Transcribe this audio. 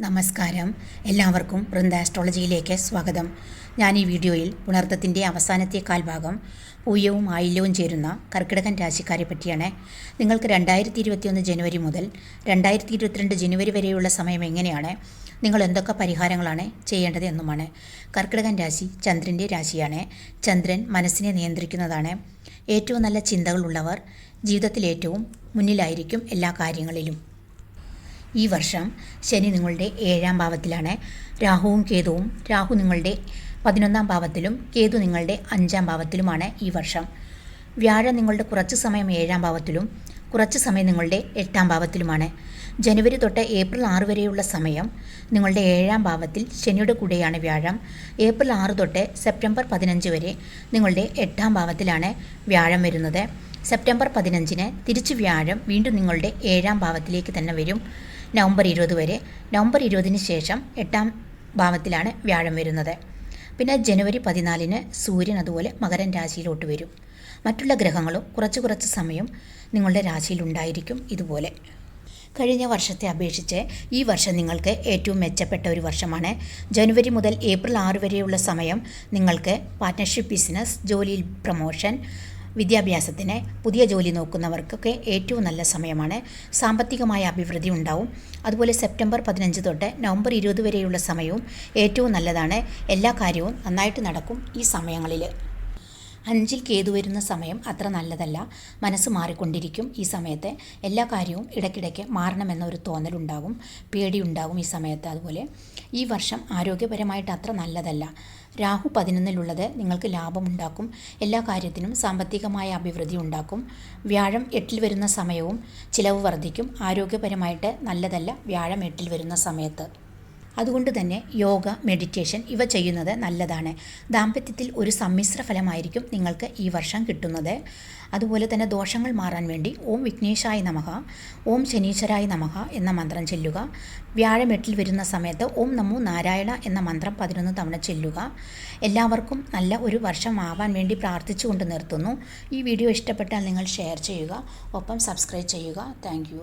നമസ്കാരം. എല്ലാവർക്കും വൃന്ദ ആസ്ട്രോളജിയിലേക്ക് സ്വാഗതം. ഞാൻ ഈ വീഡിയോയിൽ പുണർത്തത്തിന്റെ അവസാനത്തെ കാൽഭാഗം പൂയവും ആയില്യവും ചേരുന്ന കർക്കിടകൻ രാശിക്കാരെ പറ്റിയാണ്. നിങ്ങൾക്ക് രണ്ടായിരത്തി ഇരുപത്തിയൊന്ന് ജനുവരി മുതൽ രണ്ടായിരത്തി ഇരുപത്തിരണ്ട് ജനുവരി വരെയുള്ള സമയം എങ്ങനെയാണ്? നിങ്ങൾ എന്തൊക്കെ പരിഹാരങ്ങളാണ് ചെയ്യേണ്ടത് എന്നുമാണ്. കർക്കിടകൻ രാശി ചന്ദ്രന്റെ രാശിയാണ്. ചന്ദ്രൻ മനസ്സിനെ നിയന്ത്രിക്കുന്നതാണ്. ഏറ്റവും നല്ല ചിന്തകളുള്ളവർ ജീവിതത്തിൽ ഏറ്റവും മുന്നിലായിരിക്കും എല്ലാ കാര്യങ്ങളിലും. ഈ വർഷം ശനി നിങ്ങളുടെ ഏഴാം ഭാവത്തിലാണ്. രാഹുവും കേതുവും രാഹു നിങ്ങളുടെ പതിനൊന്നാം ഭാവത്തിലും കേതു നിങ്ങളുടെ അഞ്ചാം ഭാവത്തിലുമാണ് ഈ വർഷം. വ്യാഴം നിങ്ങളുടെ കുറച്ച് സമയം ഏഴാം ഭാവത്തിലും കുറച്ച് സമയം നിങ്ങളുടെ എട്ടാം ഭാവത്തിലുമാണ്. ജനുവരി തൊട്ട് ഏപ്രിൽ ആറ് വരെയുള്ള സമയം നിങ്ങളുടെ ഏഴാം ഭാവത്തിൽ ശനിയുടെ കൂടെയാണ് വ്യാഴം. ഏപ്രിൽ ആറ് തൊട്ട് സെപ്റ്റംബർ പതിനഞ്ച് വരെ നിങ്ങളുടെ എട്ടാം ഭാവത്തിലാണ് വ്യാഴം വരുന്നത്. സെപ്റ്റംബർ പതിനഞ്ചിന് തിരിച്ച് വ്യാഴം വീണ്ടും നിങ്ങളുടെ ഏഴാം ഭാവത്തിലേക്ക് തന്നെ വരും. നവംബർ ഇരുപത് വരെ. നവംബർ ഇരുപതിന് ശേഷം എട്ടാം ഭാവത്തിലാണ് വ്യാഴം വരുന്നത്. പിന്നെ ജനുവരി പതിനാലിന് സൂര്യൻ അതുപോലെ മകരൻ രാശിയിലോട്ട് വരും. മറ്റുള്ള ഗ്രഹങ്ങളും കുറച്ച് കുറച്ച് സമയം നിങ്ങളുടെ രാശിയിലുണ്ടായിരിക്കും ഇതുപോലെ. കഴിഞ്ഞ വർഷത്തെ അപേക്ഷിച്ച് ഈ വർഷം നിങ്ങൾക്ക് ഏറ്റവും മെച്ചപ്പെട്ട ഒരു വർഷമാണ്. ജനുവരി മുതൽ ഏപ്രിൽ ആറ് വരെയുള്ള സമയം നിങ്ങൾക്ക് പാർട്ട്ണർഷിപ്പ് ബിസിനസ് ജോലിയിൽ പ്രൊമോഷൻ വിദ്യാഭ്യാസത്തിന് പുതിയ ജോലി നോക്കുന്നവർക്കൊക്കെ ഏറ്റവും നല്ല സമയമാണ്. സാമ്പത്തികമായ അഭിവൃദ്ധി ഉണ്ടാവും. അതുപോലെ സെപ്റ്റംബർ പതിനഞ്ച് തൊട്ട് നവംബർ ഇരുപത് വരെയുള്ള സമയവും ഏറ്റവും നല്ലതാണ്. എല്ലാ കാര്യവും നന്നായിട്ട് നടക്കും ഈ സമയങ്ങളിൽ അഞ്ചിൽ കേതു വരുന്ന സമയം അത്ര നല്ലതല്ല. മനസ്സ് മാറിക്കൊണ്ടിരിക്കും ഈ സമയത്ത്. എല്ലാ കാര്യവും ഇടയ്ക്കിടയ്ക്ക് മാറണമെന്ന ഒരു തോന്നലുണ്ടാകും പേടിയുണ്ടാകും ഈ സമയത്ത് അതുപോലെ. ഈ വർഷം ആരോഗ്യപരമായിട്ട് അത്ര നല്ലതല്ല. രാഹു പതിനൊന്നിലുള്ളത് നിങ്ങൾക്ക് ലാഭമുണ്ടാക്കും. എല്ലാ കാര്യത്തിനും സാമ്പത്തികമായ അഭിവൃദ്ധി ഉണ്ടാക്കും. വ്യാഴം എട്ടിൽ വരുന്ന സമയവും ചിലവ് വർദ്ധിക്കും. ആരോഗ്യപരമായിട്ട് നല്ലതല്ല വ്യാഴം എട്ടിൽ വരുന്ന സമയത്ത്. അതുകൊണ്ട് തന്നെ യോഗ മെഡിറ്റേഷൻ ഇവ ചെയ്യുന്നത് നല്ലതാണ്. ദാമ്പത്യത്തിൽ ഒരു സമ്മിശ്ര ഫലമായിരിക്കും നിങ്ങൾക്ക് ഈ വർഷം കിട്ടുന്നത്. അതുപോലെ തന്നെ ദോഷങ്ങൾ മാറാൻ വേണ്ടി ഓം വിഘ്നേശായ നമഹ ഓം ശനീശ്വരായ നമഹ എന്ന മന്ത്രം ചെല്ലുക. വ്യാഴമെട്ടിൽ വരുന്ന സമയത്ത് ഓം നമോ നാരായണ എന്ന മന്ത്രം പതിനൊന്ന് തവണ ചെല്ലുക. എല്ലാവർക്കും നല്ല ഒരു വർഷം ആവാൻ വേണ്ടി പ്രാർത്ഥിച്ചുകൊണ്ട് നിർത്തുന്നു. ഈ വീഡിയോ ഇഷ്ടപ്പെട്ടാൽ നിങ്ങൾ ഷെയർ ചെയ്യുക. ഒപ്പം സബ്സ്ക്രൈബ് ചെയ്യുക. താങ്ക്